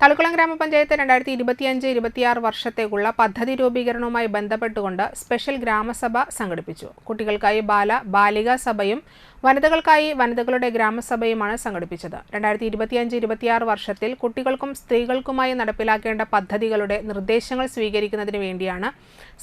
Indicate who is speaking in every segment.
Speaker 1: തളിക്കുളം ഗ്രാമപഞ്ചായത്ത് രണ്ടായിരത്തി ഇരുപത്തിയഞ്ച് ഇരുപത്തിയാറ് വർഷത്തേക്കുള്ള പദ്ധതി രൂപീകരണവുമായി ബന്ധപ്പെട്ടുകൊണ്ട് സ്പെഷ്യൽ ഗ്രാമസഭ സംഘടിപ്പിച്ചു. കുട്ടികൾക്കായി ബാല ബാലികാ സഭയും വനിതകൾക്കായി വനിതകളുടെ ഗ്രാമസഭയുമാണ് സംഘടിപ്പിച്ചത്. രണ്ടായിരത്തി ഇരുപത്തിയഞ്ച് ഇരുപത്തിയാറ് വർഷത്തിൽ കുട്ടികൾക്കും സ്ത്രീകൾക്കുമായി നടപ്പിലാക്കേണ്ട പദ്ധതികളുടെ നിർദ്ദേശങ്ങൾ സ്വീകരിക്കുന്നതിന് വേണ്ടിയാണ്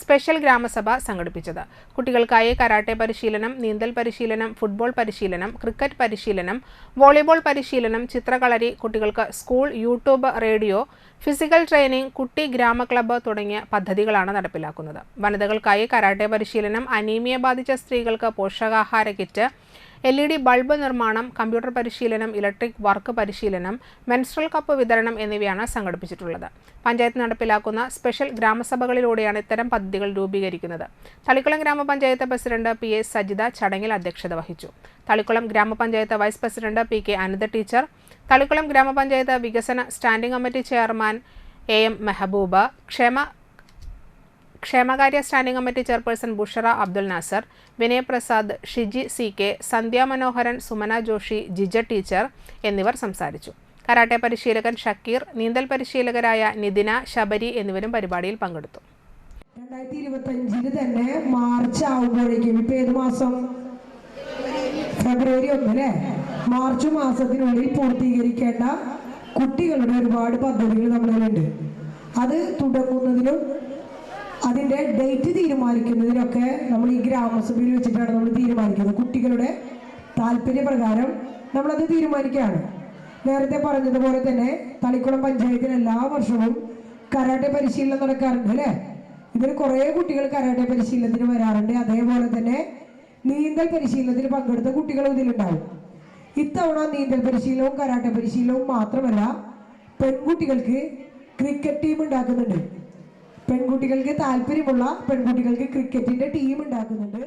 Speaker 1: സ്പെഷ്യൽ ഗ്രാമസഭ സംഘടിപ്പിച്ചത്. കുട്ടികൾക്കായി കരാട്ടെ പരിശീലനം നീന്തൽ പരിശീലനം ഫുട്ബോൾ പരിശീലനം ക്രിക്കറ്റ് പരിശീലനം വോളിബോൾ പരിശീലനം ചിത്രകളരി കുട്ടികൾക്ക് school YouTube radio physical training കുട്ടി ഗ്രാമ ക്ലബ്ബ് തുടങ്ങിയ പദ്ധതികളാണ് നടപ്പിലാക്കുന്നത്. വനിതകൾക്കായി കരാട്ടെ പരിശീലനം അനീമിയ ബാധിച്ച സ്ത്രീകൾക്ക് പോഷകാഹാര kit L E D bulb നിർമ്മാണം കമ്പ്യൂട്ടർ പരിശീലനം ഇലക്ട്രിക് വർക്ക് പരിശീലനം മെൻസ്ട്രൽ കപ്പ് വിതരണം എന്നിവയാണ് സംഘടിപ്പിച്ചിട്ടുള്ളത്. പഞ്ചായത്ത് നടപ്പിലാക്കുന്ന സ്പെഷ്യൽ ഗ്രാമസഭകളിലൂടെയാണ് ഇത്തരം പദ്ധതികൾ രൂപീകരിക്കുന്നത്. തളിക്കുളം ഗ്രാമപഞ്ചായത്ത് പ്രസിഡന്റ് പി എസ് സജിത ചടങ്ങിൽ അധ്യക്ഷത വഹിച്ചു. തളിക്കുളം ഗ്രാമപഞ്ചായത്ത് vice president P K Anitha teacher Thalikulam ഗ്രാമപഞ്ചായത്ത് വികസന standing committee chairman A M Mehbooba ക്ഷേമ ക്ഷേമകാര്യ standing committee chairperson Bushara Abdul Nasar Vinayaprasad Shiji C K Sandhya Manoharan Sumana Joshi Jija teacher എന്നിവർ സംസാരിച്ചു. കരാട്ടെ പരിശീലകൻ ഷക്കീർ നീന്തൽ പരിശീലകരായ നിതിന ശബരി എന്നിവരും പരിപാടിയിൽ പങ്കെടുത്തു.
Speaker 2: രണ്ടായിരത്തി ഇരുപത്തി അഞ്ചിൽ തന്നെ മാർച്ച് ആവുമ്പോഴേക്കും ഇപ്പൊ ഏത് മാസം? ഫെബ്രുവരി ഒന്ന് അല്ലേ? മാർച്ച് മാസത്തിനുള്ളിൽ പൂർത്തീകരിക്കേണ്ട കുട്ടികളുടെ ഒരുപാട് പദ്ധതികൾ നമ്മളിലുണ്ട്. അത് തുടങ്ങുന്നതിനും അതിന്റെ ഡേറ്റ് തീരുമാനിക്കുന്നതിനൊക്കെ നമ്മൾ ഈ ഗ്രാമസഭയിൽ വെച്ചിട്ടാണ് നമ്മൾ തീരുമാനിക്കുന്നത്. കുട്ടികളുടെ താല്പര്യപ്രകാരം നമ്മളത് തീരുമാനിക്കുകയാണ്. നേരത്തെ പറഞ്ഞതുപോലെ തന്നെ തളിക്കുളം പഞ്ചായത്തിൽ എല്ലാ വർഷവും കരാട്ടെ പരിശീലനം നടക്കാറുണ്ട് അല്ലേ? ഇതിൽ കുറേ കുട്ടികൾ കരാട്ടെ പരിശീലനത്തിന് വരാറുണ്ട്. അതേപോലെ തന്നെ നീന്തൽ പരിശീലനത്തിൽ പങ്കെടുത്ത കുട്ടികളും ഇതിലുണ്ടാവും. ഇത്തവണ നീന്തൽ പരിശീലനവും കരാട്ടെ പരിശീലനവും മാത്രമല്ല പെൺകുട്ടികൾക്ക് ക്രിക്കറ്റ് ടീം ഉണ്ടാക്കുന്നുണ്ട്. പെൺകുട്ടികൾക്ക് താല്പര്യമുള്ള പെൺകുട്ടികൾക്ക് ക്രിക്കറ്റിന്റെ ടീം ഉണ്ടാക്കുന്നുണ്ട്.